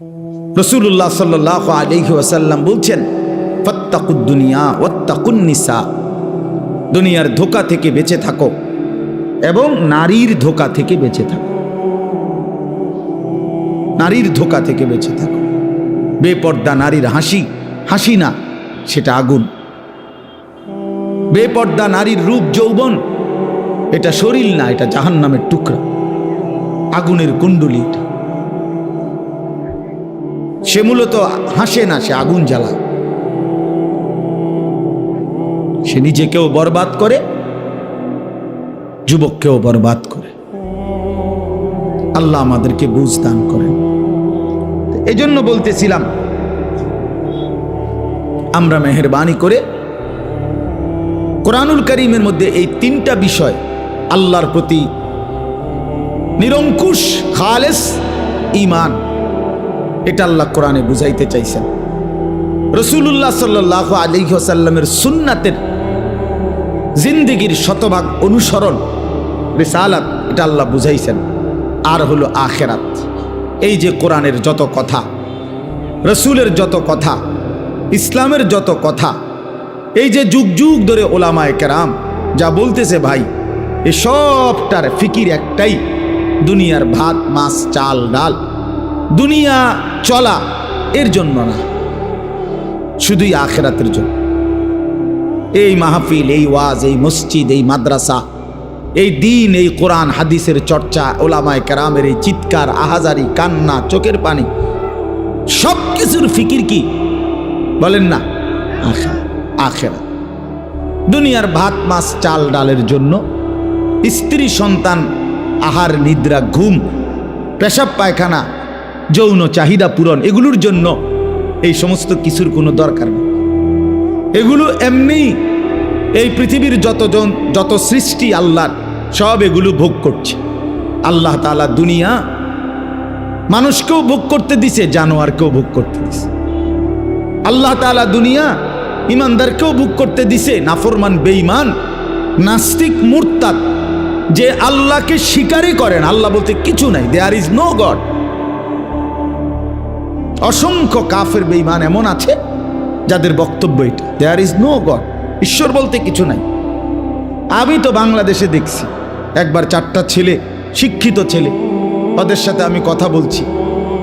রসুল্লাহ সাল্লাহ আলহি ওয়াসাল্লাম বলছেন ফত্তাকুদ্দুনিয়া ওত্তাকুন্নিসা দুনিয়ার ধোকা থেকে বেঁচে থাকো এবং নারীর ধোকা থেকে বেঁচে থাকো। নারীর ধোকা থেকে বেঁচে থাকো। বেপর্দা নারীর হাসি হাসি না, সেটা আগুন। বেপর্দা নারীর রূপ যৌবন, এটা শরীর না, এটা জাহান্নামের টুকরা। আগুনের কুণ্ডলি এটা। সে মূলত হাসে না, সে আগুন জ্বালায়। সে নিজেকেও বরবাদ করে, যুবককেও বরবাদ করে। আল্লাহ আমাদেরকে বুঝ দান করেন। এই জন্য বলতেছিলাম, আমরা মেহরবানি করে কোরআনুল করিমের মধ্যে এই তিনটা বিষয় আল্লাহর প্রতি নিরঙ্কুশ, খালেস ইমান এটা আল্লাহ কোরআনে বুঝাইতে চাইছেন। রসুল্লাহ সাল্লাহ আলিহাসাল্লামের সুন্নাতের জিন্দিগির শতভাগ অনুসরণ, রিসালাত, এটা আল্লাহ বুঝাইছেন। আর হলো আখেরাত। এই যে কোরআনের যত কথা, রসুলের যত কথা, ইসলামের যত কথা, এই যে যুগ যুগ ধরে ওলামায় কেরাম যা বলতেছে ভাই, এ সবটার ফিকির একটাই, দুনিয়ার ভাত, মাছ, চাল, ডাল। দুনিয়া চলা এর জন্য না, শুধুই আখেরাতের জন্য। এই মাহফিল, এই ওয়াজ, এই মসজিদ, এই মাদ্রাসা, এই দিন, এই কোরআন, হাদিসের চর্চা, ওলামায় কেরামের এই চিৎকার, আহাজারি, কান্না, চোখের পানি সব কিছুর ফিকির কি? বলেন না আখেরা। দুনিয়ার ভাত, মাছ, চাল, ডালের জন্য স্ত্রী, সন্তান, আহার, নিদ্রা, ঘুম, পেশাব, পায়খানা যৌন চাহিদা পূরণ, এগুলোর জন্য এই সমস্ত কিছুর কোনো দরকার নেই। এগুলো এমনি এই পৃথিবীর যতজন যত সৃষ্টি আল্লাহর, সব এগুলো ভোগ করছে। আল্লাহ তালা দুনিয়া মানুষকেও ভোগ করতে দিছে, জানোয়ারকেও ভোগ করতে দিছে। আল্লাহ তালা দুনিয়া ইমানদারকেও ভোগ করতে দিছে, নাফরমান, বেঈমান, নাস্তিক, মুরতাদ, যে আল্লাহকে স্বীকারই করেন আল্লাহ বলতে কিছু নাই দেয়ার ইজ নো গড অসংখ্য কাফের বেঈমান এমন আছে যাদের বক্তব্য এটা। দেয়ার ইজ নো গড ঈশ্বর বলতে কিছু নাই। আমি তো বাংলাদেশে দেখছি। একবার চারটা ছেলে, শিক্ষিত ছেলে, ওদের সাথে আমি কথা বলছি।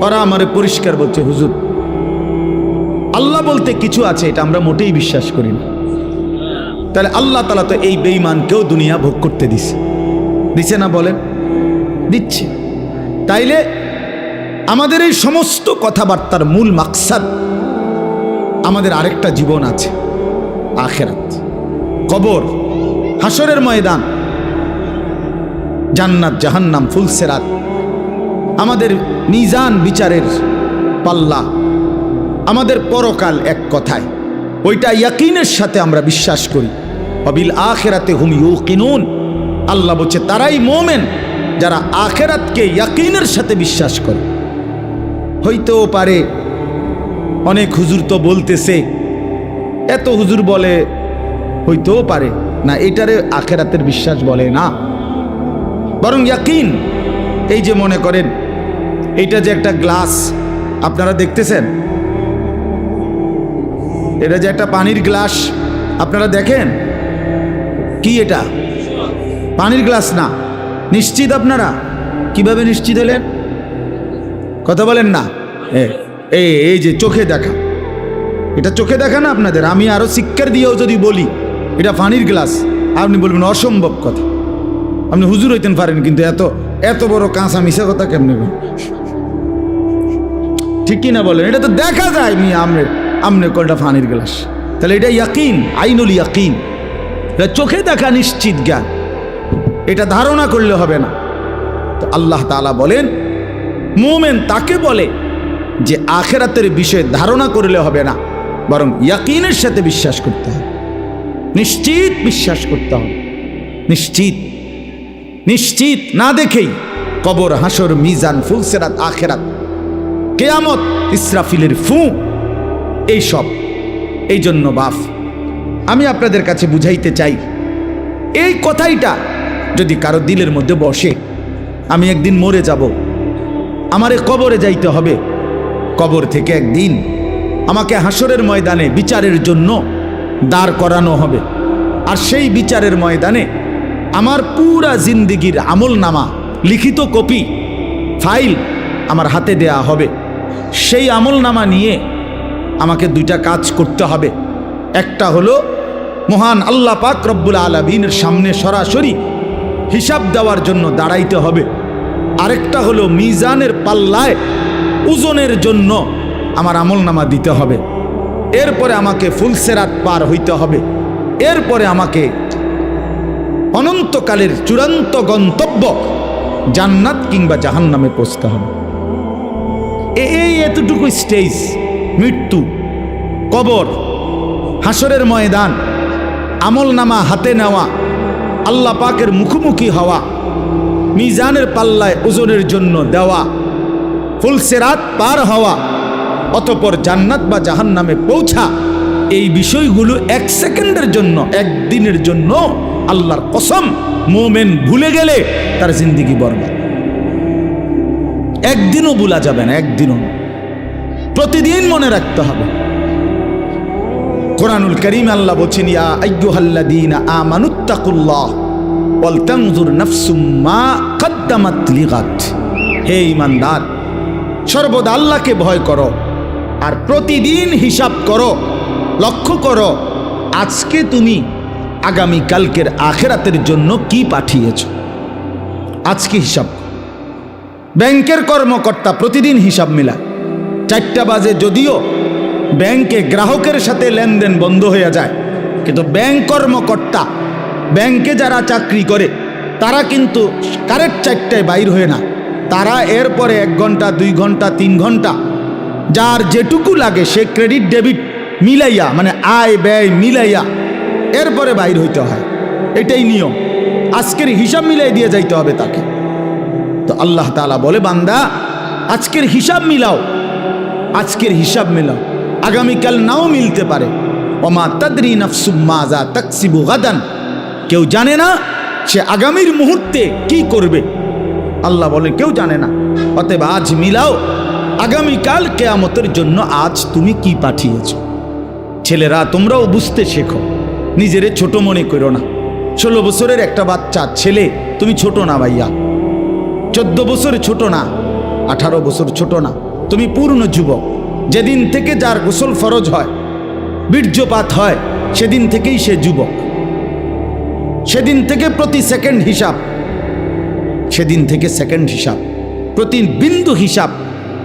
ওরা আমারে পরিষ্কার বলছে, হুজুর, আল্লাহ বলতে কিছু আছে, এটা আমরা মোটেই বিশ্বাস করি না। তাহলে আল্লাহ তালা তো এই বেইমানকেও দুনিয়া ভোগ করতে দিছে। দিছে না বলেন? দিচ্ছে। তাইলে আমাদের এই সমস্ত কথাবার্তার মূল মাকসাদ আমাদের আরেকটা জীবন আছে, আখেরাত। কবর হাসরের ময়দান, জান্নাত, জাহান্নাম ফুলসেরাত আমাদের মিজান বিচারের পাল্লা, আমাদের পরকাল এক কথায়। ওইটা ইয়াকিনের সাথে আমরা বিশ্বাস করি। অবিল আখেরাতে হুম ইউ কিনুন আল্লাহ বলছে, তারাই মোমেন যারা আখেরাতকে ইয়াকিনের সাথে বিশ্বাস করে। হইতেও পারে। অনেক হুজুর তো বলতেছে, এত হুজুর বলে হইতেও পারে। না, এটারে আখেরাতের বিশ্বাস বলে না। বরং ইয়াকিন, এই যে মনে করেন, এইটা যে একটা গ্লাস, আপনারা দেখতেছেন? এটা যে একটা পানির গ্লাস, আপনারা দেখেন? কি এটা? পানির গ্লাস না। নিশ্চিত আপনারা? কীভাবে নিশ্চিত হলেন? কথা বলেন না। এই এই যে চোখে দেখা। এটা চোখে দেখা না আপনাদের? আমি আরও শিক্ষার দিয়েও যদি বলি, এটা পানির গ্লাস। আপনি বলবেন অসম্ভব কথা। আপনি হুজুর হইতেন পারেন, কিন্তু এত এত বড় কাঁচা মিশা কথা কেমনে ঠিক কি না বলেন? এটা তো দেখা যায়, মি আমনে আমনে কলটা ফানির গ্লাস। তাহলে এটা ইয়াকিন, আইনুল ইয়াকিন। এটা চোখে দেখা নিশ্চিত জ্ঞান। এটা ধারণা করলে হবে না। তো আল্লাহ তালা বলেন মোমেন তাকে বলে যে আখেরাতের বিষয়ে ধারণা করলে হবে না, বরং ইয়াকিনের সাথে বিশ্বাস করতে হবে। নিশ্চিত বিশ্বাস করতে হবে। নিশ্চিত। নিশ্চিত না দেখেই কবর, হাসর, মিজান, ফুলসেরাত, আখেরাত, কেয়ামত, ইসরাফিলের ফু, এই সব। এই জন্য বাফ, আমি আপনাদের কাছে বুঝাইতে চাই, এই কথাইটা যদি কারও দিলের মধ্যে বসে, আমি একদিন মরে যাব। আমারে কবরে যাইতে হবে। কবর থেকে একদিন আমাকে হাসরের ময়দানে বিচারের জন্য দাঁড় করানো হবে। আর সেই বিচারের ময়দানে আমার পুরা জিন্দিগির আমল নামা লিখিত কপি, ফাইল আমার হাতে দেয়া হবে। সেই আমল নামা নিয়ে আমাকে দুইটা কাজ করতে হবে। একটা হলো মহান আল্লাহ পাক রব্বুল আলমিনের সামনে সরাসরি হিসাব দেওয়ার জন্য দাঁড়াইতে হবে। আরেকটা হলো মিজানের পাল্লায় ওজনের জন্য আমার আমল নামা দিতে হবে। এরপরে আমাকে ফুলসেরাত পার হইতে হবে। এরপরে আমাকে অনন্তকালের চূড়ান্ত গন্তব্য জান্নাত কিংবা জাহান্নামে পৌঁছতে হবে। এই এতটুকু স্টেজ, মৃত্যু, কবর হাসরের ময়দান আমল নামা হাতে নেওয়া, আল্লাহ পাকের মুখোমুখি হওয়া মিজানের পাল্লায় ওজনের জন্য দেওয়া। ফুলসেরাত পার হওয়া, অতপর জান্নাত বা জাহান নামে পৌঁছা, এই বিষয়গুলো এক সেকেন্ডের জন্য একদিনের জন্য আল্লাহর কসম, মোমেন ভুলে গেলে তার জিন্দিগি বরবাদ। একদিনও ভুলা যাবে না, একদিনও প্রতিদিন মনে রাখতে হবে। কোরআনুল করিম আল্লাহ বলছেন, ইয়া আইয়ুহাল্লাযীনা আমানুত্তাকুল্লাহ ওয়াল হে ঈমানদার সর্বদা আল্লাহকে ভয় করো আর প্রতিদিন হিসাব করো, লক্ষ্য করো, আজকে তুমি আগামী কালকের আখেরাতের জন্য কি পাঠিয়েছ। আজকে হিসাব ব্যাংকের কর্মকর্তা প্রতিদিন হিসাব মেলায়। চারটা বাজে যদিও ব্যাংকে গ্রাহকের সাথে লেনদেন বন্ধ হয়ে যায়, কিন্তু ব্যাংক কর্মকর্তা ব্যাংকে যারা চাকরি করে, তারা কিন্তু কারেক্ট চারটায় বাইর হয়ে না। তারা এরপরে এক ঘণ্টা, দুই ঘণ্টা, তিন ঘণ্টা, যার যেটুকু লাগে সে ক্রেডিট, ডেবিট মিলাইয়া মানে আয়, ব্যয় মিলাইয়া এরপরে বাইর হইতে হয়। এটাই নিয়ম। আজকের হিসাব মিলাই দিয়ে যাইতে হবে তাকে। তো আল্লাহ তাআলা বলে, বান্দা, আজকের হিসাব মিলাও। আজকের হিসাব মিলাও। আগামীকাল নাও মিলতে পারে। ওমা তাদরি নাফসুম্মা যা তাকসিবু গাদান। কেউ জানে না সে আগামীর মুহূর্তে কি করবে। আল্লাহ বলে, কেউ জানে না। অতএব আজ মিলাও। আগামীকাল কেয়ামতের জন্য আজ তুমি কি পাঠিয়েছ? ছেলেরা, তোমরাও বুঝতে শেখো। নিজেরে ছোট মনে করো না। ষোলো বছরের একটা বাচ্চা, ছেলে, তুমি ছোট না ভাইয়া। চোদ্দ বছর ছোট না, আঠারো বছর ছোট না। তুমি পূর্ণ যুবক। যেদিন থেকে যার গোসল ফরজ হয়, বীর্যপাত হয়, সেদিন থেকেই সে যুবক। সেদিন থেকে প্রতি সেকেন্ড হিসাব। সেদিন থেকে সেকেন্ড হিসাব। প্রতি বিন্দু হিসাব,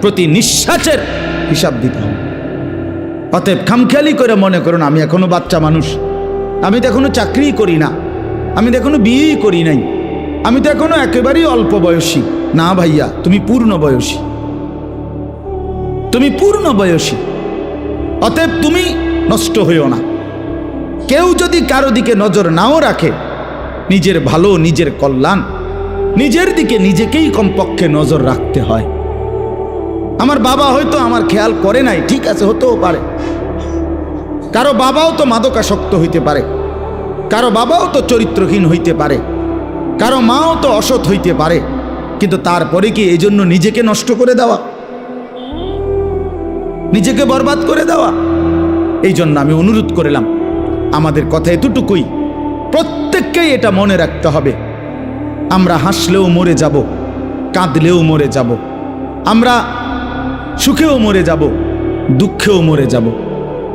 প্রতি নিঃশ্বাসের হিসাব দিতে হবে। অতএব খামখেয়ালি করে মনে করুন, আমি এখনও বাচ্চা মানুষ। আমি তো এখনও চাকরিই করি না। আমি তো এখনও বিয়েই করি নাই। আমি তো এখনও একেবারেই অল্প বয়সী। না ভাইয়া, তুমি পূর্ণ বয়সী। তুমি পূর্ণ বয়সী। অতএব তুমি নষ্ট হইও না। কেউ যদি কারও দিকে নজর নাও রাখে নিজের ভালো, নিজের কল্যাণ। নিজের দিকে নিজেকেই কমপক্ষে নজর রাখতে হয়। আমার বাবা হয়তো আমার খেয়াল করে নাই, ঠিক আছে, হতেও পারে। কারও বাবাও তো মাদকাসক্ত হইতে পারে। কারও বাবাও তো চরিত্রহীন হইতে পারে। কারও মাও তো অসৎ হইতে পারে। কিন্তু তারপরে কি এই জন্য নিজেকে নষ্ট করে দেওয়া? নিজেকে বরবাদ করে দেওয়া? এই জন্য আমি অনুরোধ করলাম, আমাদের কথা এতটুকুই। প্রত্যেককেই এটা মনে রাখতে হবে। আমরা হাসলেও মরে যাব, কাঁদলেও মরে যাব, আমরা সুখেও মরে যাব, দুঃখেও মরে যাব।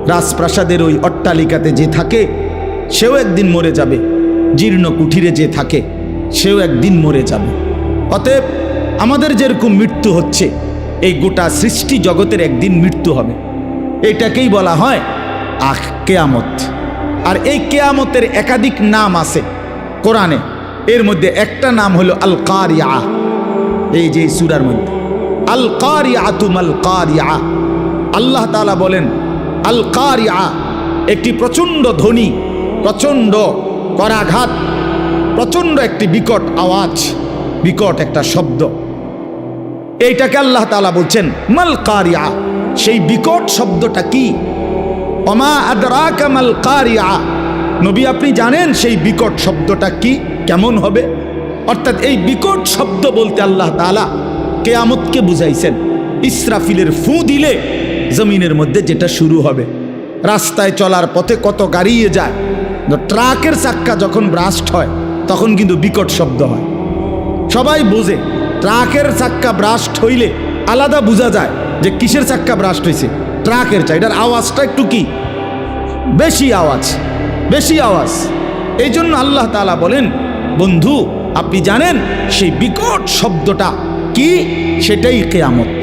রাজপ্রাসাদের ওই অট্টালিকাতে যে থাকে, সেও একদিন মরে যাবে। জীর্ণ কুঠিরে যে থাকে, সেও একদিন মরে যাবে। অতএব আমাদের যেরকম মৃত্যু হচ্ছে, এই গোটা সৃষ্টি জগতের একদিন মৃত্যু হবে। এটাকেই বলা হয় আখ কেয়ামত আর এই কেয়ামতের একাধিক নাম আছে কোরআনে। এর মধ্যে একটা নাম হলো আল কারিয়া এই যে সুরার মধ্যে। আল কারিয়া তুমাল কারিয়া আল্লাহ তাআলা বলেন আল কারিয়া একটি প্রচণ্ড ধ্বনি, প্রচণ্ড করাঘাত, প্রচণ্ড একটি বিকট আওয়াজ, বিকট একটা শব্দ। এইটাকে আল্লাহ তাআলা বলছেন মাল কারিয়া সেই বিকট শব্দটা কি? অমা আদরাকা মাল কারিয়া। নবী, আপনি জানেন সেই বিকট শব্দটা কি? কেমন হবে? অর্থাৎ এই বিকট শব্দ বলতে আল্লাহ তাআলা কেয়ামতকে বুঝাইছেন। ইসরাফিলের ফু দিলে জমিনের মধ্যে যেটা শুরু হবে। রাস্তায় চলার পথে কত গাড়িয়ে যায়। ট্রাকের চাক্কা যখন ব্রাস্ট হয়, তখন কিন্তু বিকট শব্দ হয়। সবাই বোঝে, ট্রাকের চাক্কা ব্রাস্ট হইলে আলাদা বোঝা যায় যে কিসের চাক্কা ব্রাস্ট হয়েছে ট্রাকের চা এটার আওয়াজটা একটু কি? বেশি আওয়াজ বেশি আওয়াজ। এই জন্য আল্লাহ তাআলা বলেন, বন্ধু, আপনি জানেন সেই বিকট শব্দটা কি? সেটাই কেয়ামত।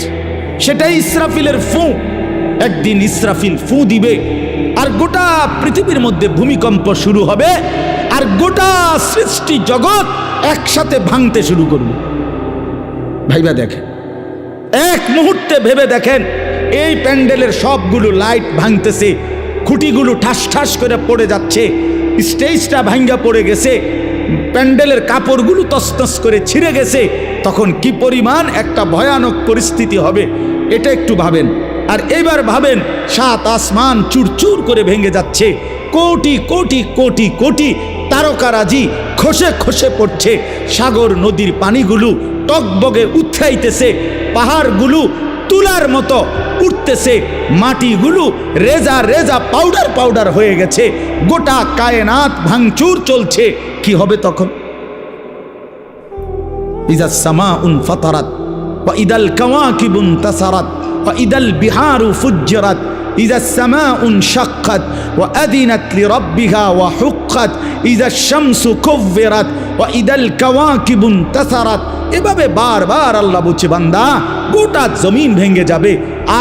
সেটাই ইসরাফিলের ফু। একদিন ইসরাফিল ফু দিবে, আর গোটা পৃথিবীর মধ্যে ভূমিকম্প শুরু হবে, আর গোটা সৃষ্টি জগৎ একসাথে ভাঙতে শুরু করবে। ভাইবা দেখেন, এক মুহূর্তে ভেবে দেখেন এই প্যান্ডেলের সবগুলো লাইট ভাঙতেছে। খুঁটিগুলো ঠাস ঠাস করে পড়ে যাচ্ছে। স্টেজটা ভাঙ্গা পড়ে গেছে। প্যান্ডেলের কাপড়গুলো তসতস করে ছিঁড়ে গেছে। তখন কি পরিমাণ একটা ভয়ানক পরিস্থিতি হবে, এটা একটু ভাবেন। আর এবার ভাবেন, সাত আসমান চুরচুর করে ভেঙে যাচ্ছে। কোটি কোটি কোটি কোটি তারকারাজি খসে খসে পড়ছে। সাগর নদীর পানিগুলো টকবগে উথরাইতেছে পাহাড়গুলো তুলার মতো উঠতেছে মাটিগুলো রেজা রেজা পাউডার পাউডার হয়ে গেছে গোটা কায়নাত ভাঙচুর চলছে কি হবে তখন ইজা সামা উন ফতারাত বা ইদাল কাওয়াকিবুন তাসারাত বা ইদাল বিহারু ফুজ্জরাত إذا السماء انشقت وأذنت لربها وحقت إذا الشمس كفرت ও ইদাল কাওয়া এভাবে বারবার আল্লাহ বলছে, বান্দা, গোটা জমিন ভেঙে যাবে,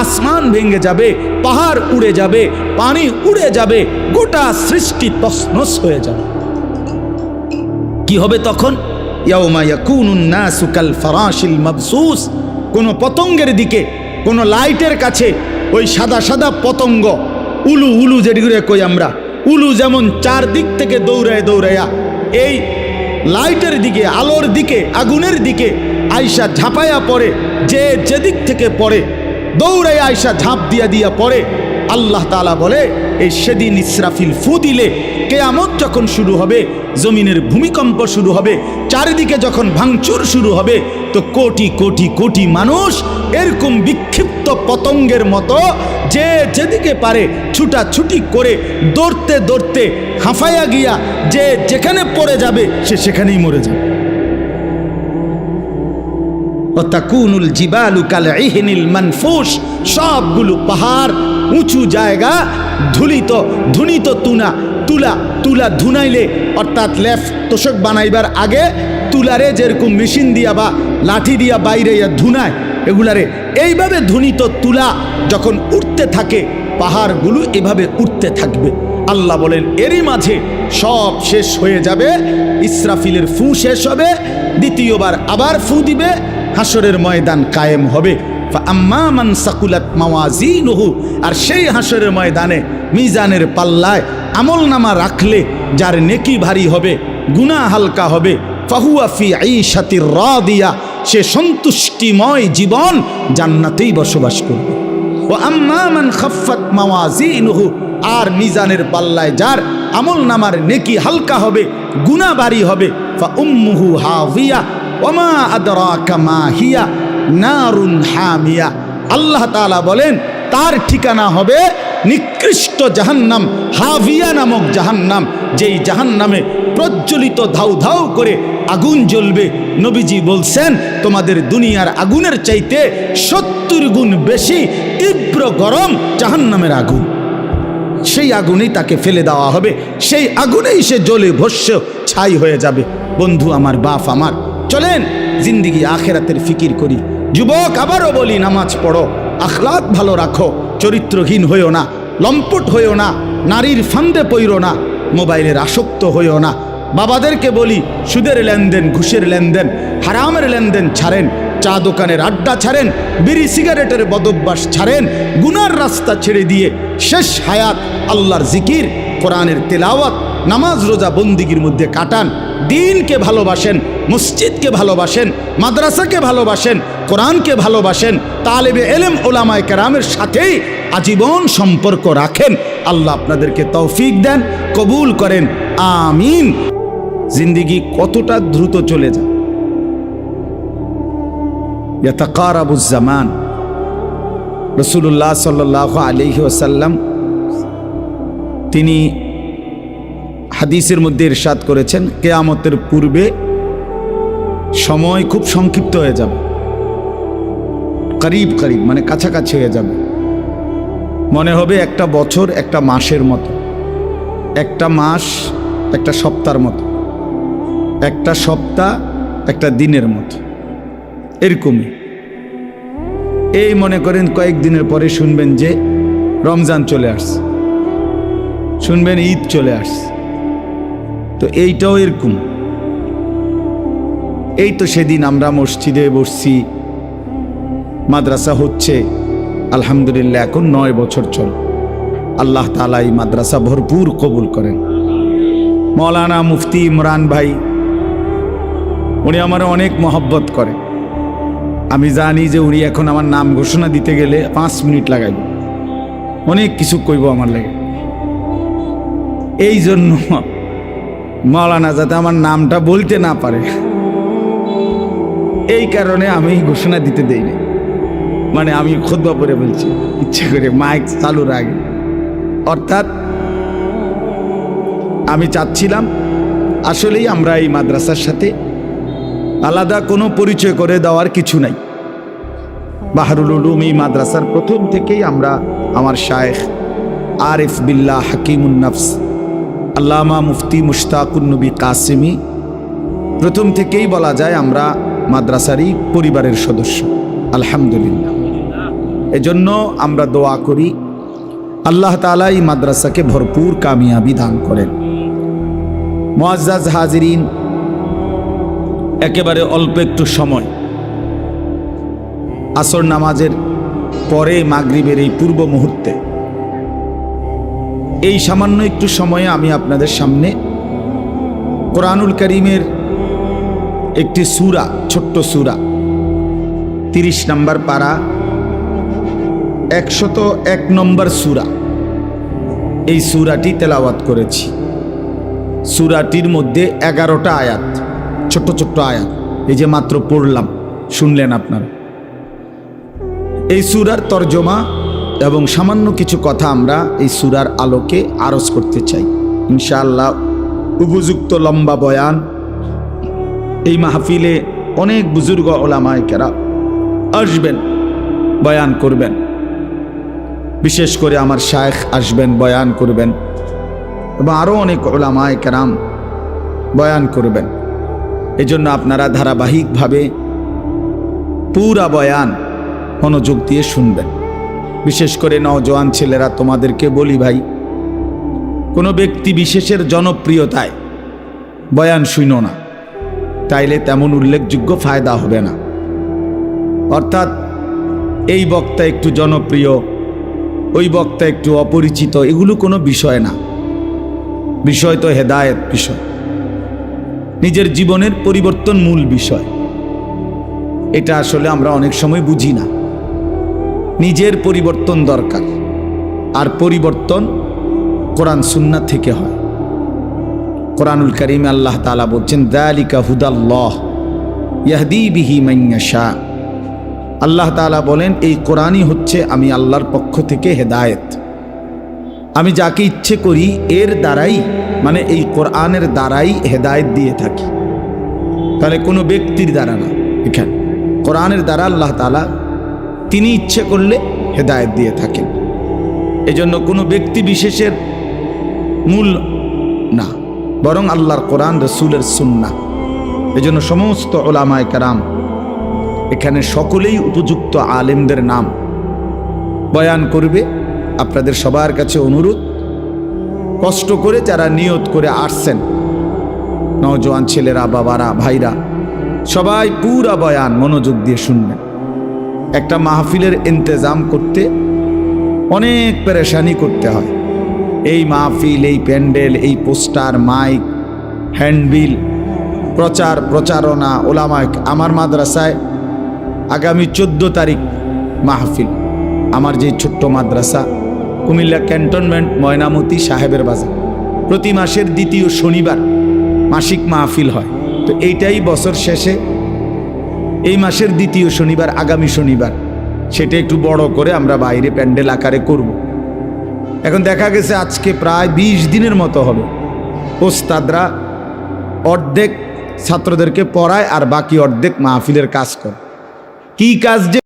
আসমান ভেঙে যাবে, পাহাড় উড়ে যাবে, পানি উড়ে যাবে, গোটা সৃষ্টি তসনস হয়ে যাবে। কি হবে তখন? কোন পতঙ্গের দিকে, কোন লাইটের কাছে, ওই সাদা সাদা পতঙ্গ, উলু উলু যেটি কই আমরা, উলু যেমন চারদিক থেকে দৌড়ায় দৌড়ায়া, এই লাইটের দিকে, আলোর দিকে, আগুনের দিকে আয়সা ঝাঁপাইয়া পড়ে, যে যেদিক থেকে পড়ে দৌড়ে আয়সা ঝাঁপ দিয়া দিয়া পড়ে। আল্লাহ তালা বলে এই সেদিন ইসরাফিল ফু দিলে কেয়ামত যখন শুরু হবে, জমিনের ভূমিকম্প শুরু হবে, চারিদিকে যখন ভাঙচুর শুরু হবে তো কোটি কোটি কোটি মানুষ এরকম বিক্ষিপ্ত পতঙ্গের মতো যে যেদিকে পারে ছুটাছুটি করে দৌড়তে দৌড়তে হাঁফাইয়া গিয়া যে যেখানে পড়ে যাবে সে সেখানেই মরে যাবে। তাকুনুল জিবালু কাল ইহনিল মানফুস, সবগুলো পাহাড় উঁচু জায়গা, ধুলিত, ধুনিত তুনা, তুলা তুলা ধুনাইলে, অর্থাৎ লেফ তোষক বানাইবার আগে তুলারে যেরকম মেশিন দিয়া বা লাঠি দিয়া বাইরে ইয়া ধুনায়, এগুলারে এইভাবে ধুনিত তুলা যখন উঠতে থাকে, পাহাড়গুলো এভাবে উঠতে থাকবে। আল্লাহ বলেন, এরই মাঝে সব শেষ হয়ে যাবে, ইসরাফিলের ফু শেষ হবে, দ্বিতীয়বার আবার ফু দিবে হাসরের ময়দান কায়েম হবে। আম্মান সাকুলাত মাওয়াজিনুহু, আর সেই হাসরের ময়দানে মিজানের পাল্লায় আমল নামা রাখলে, যার নেকি ভারী হবে, গুনাহ হালকা হবে ফাহুয়া ফি আইশাতির রাদিয়া, সে সন্তুষ্টিময় জীবন জান্নাতেই বসবাস করবে। ও আম্মা মান খাফফাত মাওয়াজিনুহু, আর মিজানের পাল্লায় যার আমল নামার নেকি হালকা হবে গুনাহ ভারী হবে, ফা উম্মুহু হাভিয়া ওমা আদরাকা মা হিয়া, নারুন হামিয়া। আল্লাহ তাআলা বলেন, তার ঠিকানা হবে নিকৃষ্ট জাহান্নাম, হাভিয়া নামক জাহান্নাম, যেই জাহান্নামে প্রজ্বলিত ধাউ ধাউ করে আগুন জ্বলবে। নবীজি বলছেন, তোমাদের দুনিয়ার আগুনের চাইতে সত্তর গুণ বেশি তীব্র গরম জাহান্নামের আগুন। সেই আগুনেই তাকে ফেলে দেওয়া হবে, সেই আগুনেই সে জ্বলে ভস্য ছাই হয়ে যাবে। বন্ধু আমার, বাপ আমার, চলেন জিন্দিগি আখেরাতের ফিকির করি। যুবক আবারও বলি, নামাজ পড়ো, আখলাক ভালো রাখো। চরিত্রহীন হইও না, লম্পট হইও না, নারীর ফান্দে পইরো না, মোবাইলের আসক্ত হইও না। বাবাদেরকে বলি, সুদের লেনদেন, ঘুষের লেনদেন, হারামের লেনদেন ছাড়েন, চা দোকানের আড্ডা ছাড়েন, বিড়ি সিগারেটের বদভ্যাস ছাড়েন, গুনার রাস্তা ছেড়ে দিয়ে শেষ হায়াত আল্লাহর জিকির, কোরআনের তেলাওয়াত নামাজ, রোজা বন্দিগির মধ্যে কাটান। দিনকে ভালোবাসেন, মসজিদকে ভালোবাসেন, মাদ্রাসাকে ভালোবাসেন, কোরআনকে ভালোবাসেন, তালেবে এলেম, ওলামায় কেরামের সাথেই আজীবন সম্পর্ক রাখেন। আল্লাহ আপনাদেরকে তৌফিক দেন, কবুল করেন, আমিন। জিন্দিগি কতটা দ্রুত চলে যায়। ইয়াতাকারাবুজ্জামান রসুল্লাহ সাল্লাহ আলহি তিনি হাদিসের মধ্যে ইরশাদ করেছেন, কেয়ামতের পূর্বে সময় খুব সংক্ষিপ্ত হয়ে যাবে। করিব করিব মানে কাছাকাছি হয়ে যাবে। মনে হবে একটা বছর, একটা মাসের মতো। একটা মাস, একটা সপ্তাহের মতো। একটা সপ্তাহ, একটা দিনের মতো। এরকমই। এই মনে করেন কয়েকদিনের পরে শুনবেন যে রমজান চলে আসছে। শুনবেন ঈদ চলে আসছে। তো এইটাও এরকম। এই তো সেদিন আমরা মসজিদে বসছি, মাদ্রাসা হচ্ছে, আলহামদুলিল্লাহ এখন নয় বছর চল। আল্লাহ তালা এই মাদ্রাসা ভরপুর কবুল করেন। মৌলানা মুফতি ইমরান ভাই, উনি আমার অনেক মহব্বত করে। আমি জানি যে উনি এখন আমার নাম ঘোষণা দিতে গেলে পাঁচ মিনিট লাগাইব। অনেক কিছু কইব আমার লাগে। এই জন্য মৌলানা যাতে আমার নামটা বলতে না পারে। এই কারণে আমি ঘোষণা দিতে দেইনি। মানে আমি খুদ্া পরে বলছি, ইচ্ছে করে মাইক চালুর আগে। অর্থাৎ আমি চাচ্ছিলাম, আসলেই আমরা এই মাদ্রাসার সাথে আলাদা কোনো পরিচয় করে দেওয়ার কিছু নাই। বাহারুল উলুম এই মাদ্রাসার প্রথম থেকেই আমরা আমার শায়েখ আরিফ বিল্লাহ হাকিমুন্নফস আল্লামা মুফতি মুশতাকুন্নবী কাসিমি। প্রথম থেকেই বলা যায় আমরা মাদ্রাসারই পরিবারের সদস্য। আলহামদুলিল্লাহ। এজন্য আমরা দোয়া করি, আল্লাহ তালা এই মাদ্রাসাকে ভরপুর কামিয়াবি দান করেন। মোয়াজ্জাজ হাজিরিন, একেবারে অল্প একটু সময়। আসর নামাজের পরে মাগরিবের এই পূর্ব মুহূর্তে এই সামান্য একটু সময়ে আমি আপনাদের সামনে কোরআনুল করিমের একটি সুরা, ছোট্ট সুরা, তিরিশ নম্বর পারা, একশত এক নম্বর সুরা, এই সুরাটি তেলাওয়াত করেছি। সুরাটির মধ্যে এগারোটা আয়াত, ছোট্ট ছোট্ট আয়াত, এই যে মাত্র পড়লাম, শুনলেন আপনারা। এই সুরার তর্জমা এবং সামান্য কিছু কথা আমরা এই সুরার আলোকে আরজ করতে চাই। ইনশাআল্লাহ উপযুক্ত লম্বা বয়ান, এই মাহফিলে অনেক বুজুর্গ ওলামায়কেরা আসবেন, বয়ান করবেন। বিশেষ করে আমার শায়েখ আসবেন, বয়ান করবেন এবং আরও অনেক ওলামায় কেরাম বয়ান করবেন। এজন্য আপনারা ধারাবাহিকভাবে পুরা বয়ান মনোযোগ দিয়ে শুনবেন। বিশেষ করে নজওয়ান ছেলেরা, তোমাদেরকে বলি ভাই, কোনো ব্যক্তি বিশেষের জনপ্রিয়তায় বয়ান শুনো না। তাইলে তেমন উল্লেখযোগ্য ফায়দা হবে না। অর্থাৎ এই বক্তা একটু জনপ্রিয়, ওই বক্তা একটু অপরিচিত, এগুলো কোনো বিষয় না। বিষয় তো হেদায়েত বিষয়। নিজের জীবনের পরিবর্তন মূল বিষয়। এটা আসলে আমরা অনেক সময় বুঝি না। নিজের পরিবর্তন দরকার। আর পরিবর্তন কোরআন সুন্না থেকে হয়। কোরআনুল করিম আল্লাহ তালা বলছেন, দালিকা হুদাল্লাহ ইয়াহদি বিহি মাইয়াশা আল্লাহ তালা বলেন, এই কোরআনই হচ্ছে আমি আল্লাহর পক্ষ থেকে হেদায়েত। আমি যাকে ইচ্ছে করি এর দ্বারাই মানে এই কোরআনের দ্বারাই হেদায়েত দিয়ে থাকি। তাহলে কোনো ব্যক্তির দ্বারা না, এখানে। কোরআনের দ্বারা আল্লাহ তালা তিনি ইচ্ছে করলে হেদায়েত দিয়ে থাকেন। এজন্য কোনো ব্যক্তি বিশেষের মূল না, বরং আল্লাহর কোরআন, রসুলের সুন্না এজন্য সমস্ত ওলামায় কারাম এখানে সকলেই উপযুক্ত আলেমদের নাম বয়ান করবে। আপনাদের সবার কাছে অনুরোধ, কষ্ট করে যারা নিয়ত করে আসছেন, নওজোয়ান ছেলেরা, বাবারা, ভাইরা, সবাই পুরা বয়ান, মনোযোগ দিয়ে শুনবেন। একটা মাহফিলের ইন্তজাম করতে অনেক পেরেশানি করতে হয়। এই মাহফিল, এই প্যান্ডেল, এই পোস্টার, মাইক, হ্যান্ডবিল, প্রচার, প্রচারণা ওলামাইক আমার মাদ্রাসায় আগামী চোদ্দ তারিখ মাহফিল। আমার যে ছোট্ট মাদ্রাসা, কুমিল্লা ক্যান্টনমেন্ট, ময়নামতি, সাহেবের বাজার। প্রতি মাসের দ্বিতীয় শনিবার মাসিক মাহফিল হয়। তো এইটাই বছর শেষে এই মাসের দ্বিতীয় শনিবার, আগামী শনিবার। সেটা একটু বড় করে আমরা বাইরে প্যান্ডেল আকারে করব। এখন দেখা গেছে আজকে প্রায় ২০ দিনের মতো হবে। ওস্তাদরা অর্ধেক ছাত্রদেরকে পড়ায় আর বাকি অর্ধেক মাহফিলের কাজ করে। কি কাজ যে